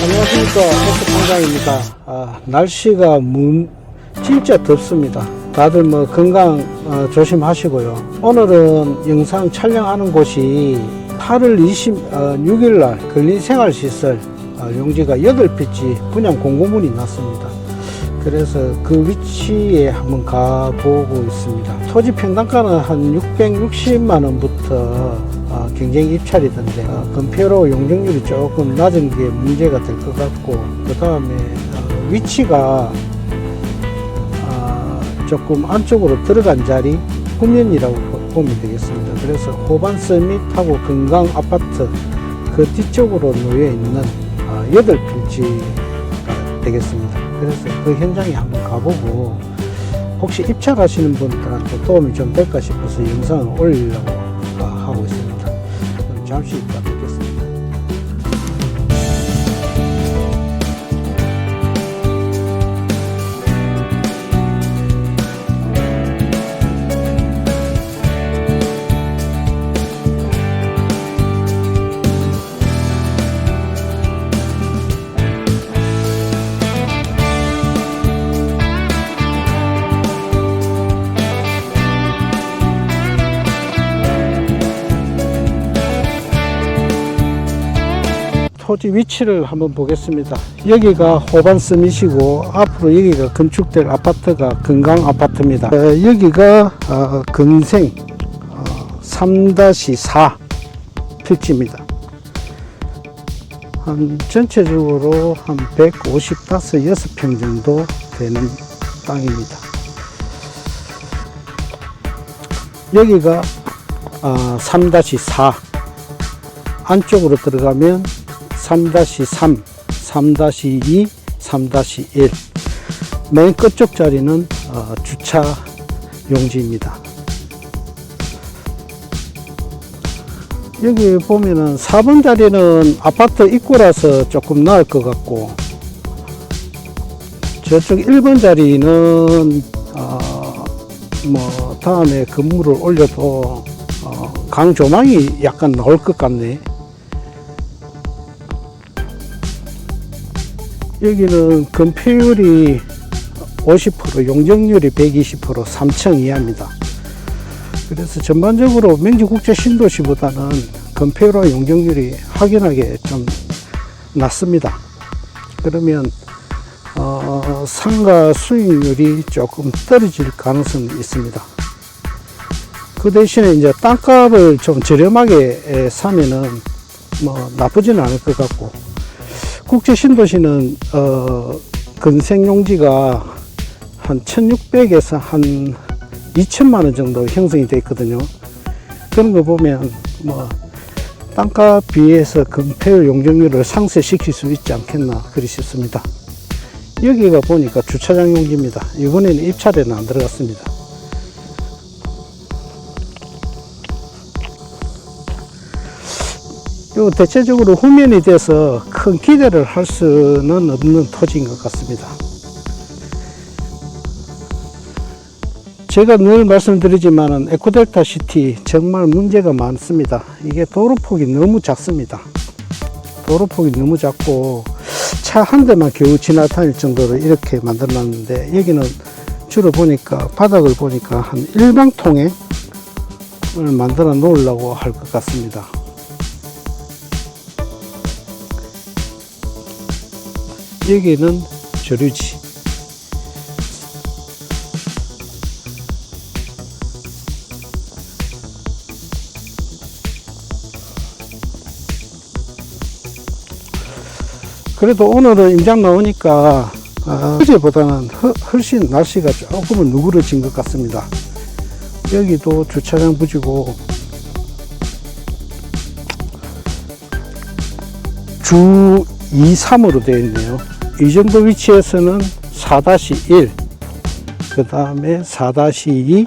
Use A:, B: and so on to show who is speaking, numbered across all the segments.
A: 안녕하십니까. 호수판장입니다. 아, 날씨가 문, 진짜 덥습니다 다들 뭐 건강 어, 조심하시고요. 오늘은 영상 촬영하는 곳이 8월 26일 날 근린생활시설 어, 용지가 8필지 분양 공고문이 났습니다. 그래서 그 위치에 한번 가보고 있습니다. 토지 평당가는 한 660만 원부터 어, 경쟁 입찰이던데 어, 건폐로 용적률이 조금 낮은 게 문제가 될 것 같고 그 다음에 어, 위치가 아, 조금 안쪽으로 들어간 자리 후면이라고 보- 보면 되겠습니다. 그래서 호반 서밋하고 건강 아파트 그 뒤쪽으로 놓여 있는 아, 여덟 필지가 되겠습니다. 그래서 그 현장에 한번 가보고 혹시 입찰하시는 분들한테 도움이 좀 될까 싶어서 영상을 올리려고 아, 하고 있습니다. 잠시 있다 토지 위치를 한번 보겠습니다. 여기가 호반 스밋이고 앞으로 여기가 건축될 아파트가 건강 아파트입니다. 어, 여기가 어, 건생 어, 3-4 필지입니다. 한 전체적으로 한 155, 6평 정도 되는 땅입니다. 여기가 어, 3-4 안쪽으로 들어가면 3-3, 3-2, 3-1. 맨 끝쪽 자리는 어, 주차 용지입니다. 여기 보면은 4번 자리는 아파트 입구라서 조금 나을 것 같고, 저쪽 1번 자리는, 어, 뭐, 다음에 건물을 올려도, 어, 강 조망이 약간 나올 것 같네. 여기는 건폐율이 50%, 용적률이 120%, 3층 이하입니다. 그래서 전반적으로 명지국제 신도시보다는 건폐율과 용적률이 확연하게 좀 낮습니다. 그러면 어, 상가 수익률이 조금 떨어질 가능성이 있습니다. 그 대신에 이제 땅값을 좀 저렴하게 에, 사면은 뭐 나쁘지는 않을 것 같고 국제 신도시는 어, 건생 용지가 한 1,600에서 한 2천만 원 정도 형성이 돼 있거든요. 그런 거 보면 뭐 땅값 비해서 건폐율 용적률을 상쇄시킬 수 있지 않겠나 그리 싶습니다. 여기가 보니까 주차장 용지입니다. 이번에는 입찰에는 안 들어갔습니다. 요 대체적으로 후면이 돼서 큰 기대를 할 수는 없는 토지인 것 같습니다. 제가 늘 말씀드리지만 에코델타 시티 정말 문제가 많습니다. 이게 도로폭이 너무 작습니다. 도로폭이 너무 작고 차 한 대만 겨우 지나다닐 정도로 이렇게 만들어 놨는데 여기는 주로 보니까 바닥을 보니까 한 일방통행을 만들어 놓으려고 할 것 같습니다. 여기는 저류지. 그래도 오늘은 임장 나오니까 아, 어제보다는 허- 훨씬 날씨가 조금은 누그러진 것 같습니다. 여기도 주차장 부지고 주 2, 3으로 되어 있네요. 이 정도 위치에서는 4-1, 그 다음에 4-2,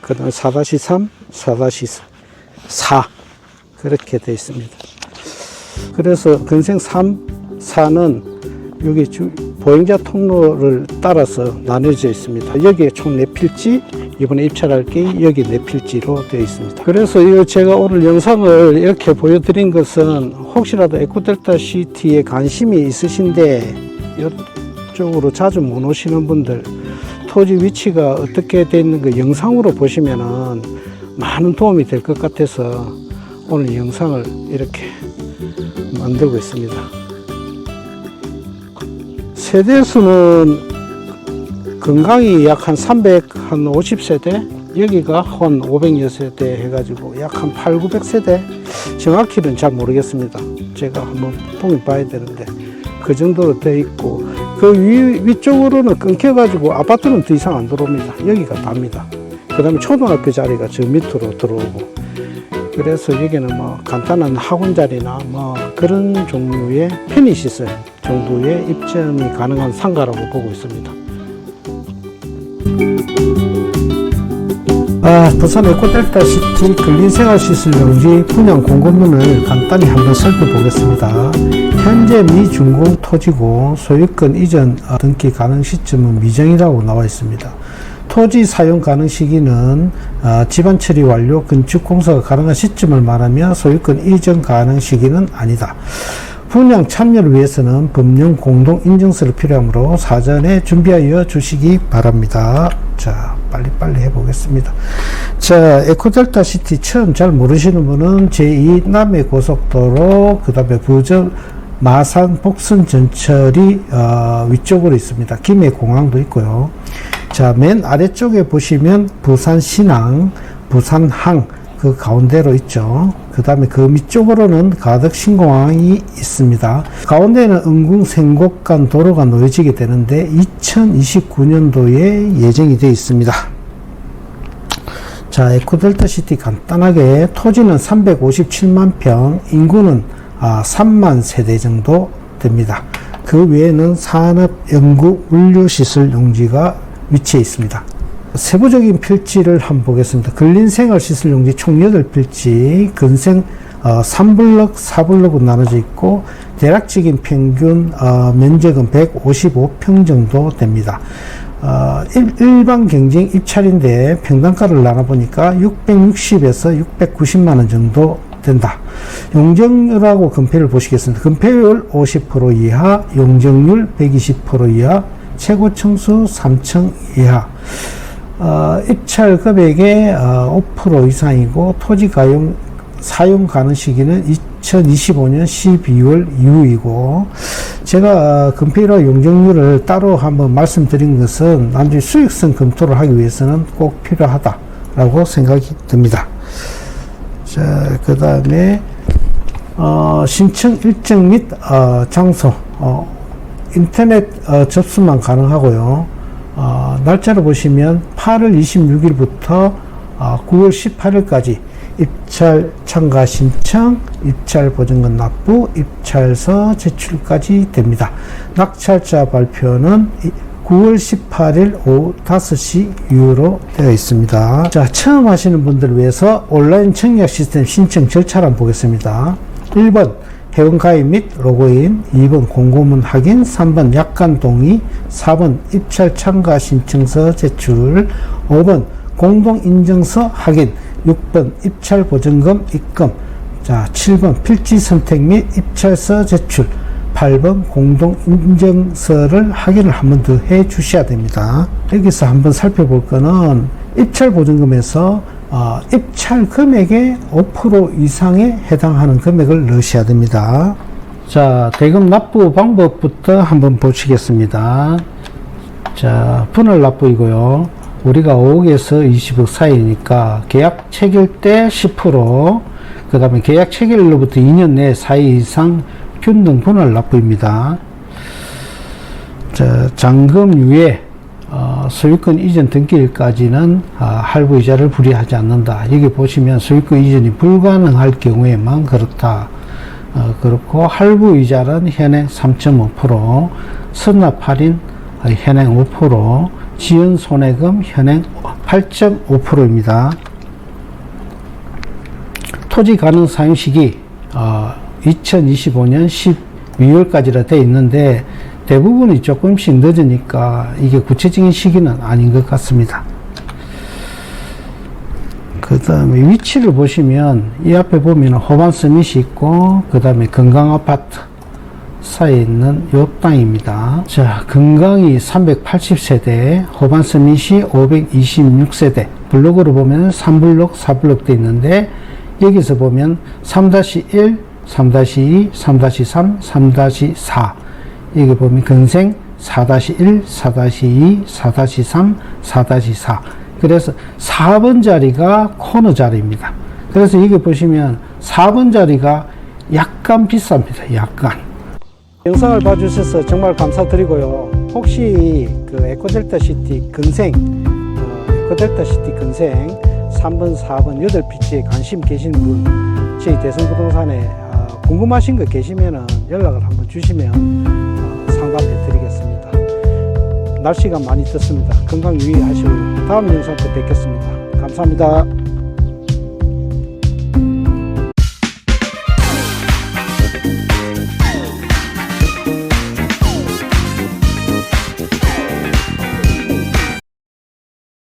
A: 그 다음에 4-3, 4-4. 4 그렇게 되어 있습니다. 그래서 근생 3, 4는 여기 주, 보행자 통로를 따라서 나눠져 있습니다. 여기에 총 4필지, 이번에 입찰할 게 여기 4필지로 되어 있습니다. 그래서 이 제가 오늘 영상을 이렇게 보여드린 것은 혹시라도 에코델타 시티에 관심이 있으신데 이쪽으로 자주 못 오시는 분들 토지 위치가 어떻게 되어 있는 个영상으로 보시면은 많은 도움이 될 것 같아서 오늘 영상을 이렇게 만들고 있습니다. 세대수는 건강이 약 한 350세대, 여기가 한 500여 세대 해가지고 약 한 8, 900세대? 정확히는 잘 모르겠습니다. 제가 한번 보긴 봐야 되는데, 그 정도로 되어 있고, 그 위, 위쪽으로는 끊겨가지고 아파트는 더 이상 안 들어옵니다. 여기가 답니다. 그 다음에 초등학교 자리가 저 밑으로 들어오고, 그래서 여기는 뭐 간단한 학원 자리나 뭐 그런 종류의 편의시설 정도의 입점이 가능한 상가라고 보고 있습니다. 아, 부산 에코델타 시티 근린생활시설 용지 분양 공고문을 간단히 한번 살펴보겠습니다. 현재 미준공 토지고 소유권 이전 어, 등기 가능 시점은 미정이라고 나와 있습니다. 토지 사용 가능 시기는 어, 집안 처리 완료 건축 공사가 가능한 시점을 말하며 소유권 이전 가능 시기는 아니다. 분양 참여를 위해서는 법령 공동 인증서를 필요하므로 사전에 준비하여 주시기 바랍니다. 자, 빨리빨리 해보겠습니다. 자, 에코델타 시티 처음 잘 모르시는 분은 제2 남해 고속도로, 그 다음에 부전 마산 복선 전철이 어, 위쪽으로 있습니다. 김해 공항도 있고요. 자, 맨 아래쪽에 보시면 부산 신항, 부산항 그 가운데로 있죠. 그 다음에 그 밑쪽으로는 가덕 신공항이 있습니다. 가운데는 은궁 생곡간 도로가 놓여지게 되는데 2029년도에 예정이 되어 있습니다. 자, 에코델타 시티 간단하게 토지는 357만 평, 인구는 아, 3만 세대 정도 됩니다. 그 외에는 산업, 연구, 물류시설 용지가 위치해 있습니다. 세부적인 필지를 한번 보겠습니다. 근린생활 시설 용지 총 8필지, 근생 어, 3블럭, 4블럭으로 나눠져 있고 대략적인 평균 어, 면적은 155평 정도 됩니다. 어, 일, 반 경쟁 입찰인데 평당가를 나눠보니까 660에서 690만 원 정도 된다. 용적률하고 금폐율 보시겠습니다. 금폐율 50% 이하, 용적률 120% 이하, 최고 층수 3층 이하. 어, 입찰 금액의 어, 5% 이상이고 토지 가용 사용 가능 시기는 2025년 12월 이후이고 제가 어, 금폐율과 용적률을 따로 한번 말씀드린 것은 나중에 수익성 검토를 하기 위해서는 꼭 필요하다라고 생각이 듭니다. 자, 그 다음에 어, 신청 일정 및 어, 장소 어, 인터넷 어, 접수만 가능하고요. 어, 날짜를 보시면 8월 26일부터 어, 9월 18일까지 입찰 참가 신청, 입찰 보증금 납부, 입찰서 제출까지 됩니다. 낙찰자 발표는 9월 18일 오후 5시 이후로 되어 있습니다. 자, 처음 하시는 분들을 위해서 온라인 청약 시스템 신청 절차를 한번 보겠습니다. 1번 회원가입 및 로그인, 2번 공고문 확인, 3번 약관 동의, 4번 입찰 참가 신청서 제출, 5번 공동인증서 확인, 6번 입찰 보증금 입금, 자 7번 필지 선택 및 입찰서 제출, 8번 공동인증서를 확인을 한 번 더 해 주셔야 됩니다. 여기서 한번 살펴볼 거는 입찰 보증금에서 어, 입찰 금액의 5% 이상에 해당하는 금액을 넣으셔야 됩니다. 자, 대금 납부 방법부터 한번 보시겠습니다. 자, 분할 납부이고요. 우리가 5억에서 20억 사이니까 계약 체결 때 10%, 그 다음에 계약 체결로부터 2년 내 사이 이상 균등 분할 납부입니다. 자, 잔금 유예 어, 소유권 이전 등기일까지는 어, 할부 이자를 불이하지 않는다. 여기 보시면 소유권 이전이 불가능할 경우에만 그렇다. 어, 그렇고 할부 이자는 현행 3.5%, 선납 할인 어, 현행 5%, 지연 손해금 현행 8.5%입니다. 토지 가능 사용 시기 어, 2025년 12월까지라 돼 있는데 대부분이 조금씩 늦으니까 이게 구체적인 시기는 아닌 것 같습니다. 그 다음에 위치를 보시면 이 앞에 보면 호반 서밋이 있고 그 다음에 건강 아파트 사이에 있는 요 땅입니다. 자, 건강이 380세대, 호반 서밋이 526세대. 블록으로 보면 3블록, 4블록 돼 있는데 여기서 보면 3-1, 3-2, 3-3, 3-4 여기 보면 근생 4-1, 4-2, 4-3, 4-4 그래서 4번 자리가 코너 자리입니다. 그래서 여기 보시면 4번 자리가 약간 비쌉니다. 약간. 영상을 봐주셔서 정말 감사드리고요. 혹시 그 에코델타 시티 근생, 어, 에코델타 시티 근생 3번, 4번, 8피치에 관심 계신 분, 저희 대성부동산에 어, 궁금하신 거 계시면 연락을 한번 주시면 어, 상담해 드리겠습니다. 날씨가 많이 떴습니다. 건강 유의하시고 다음 영상 때 뵙겠습니다. 감사합니다.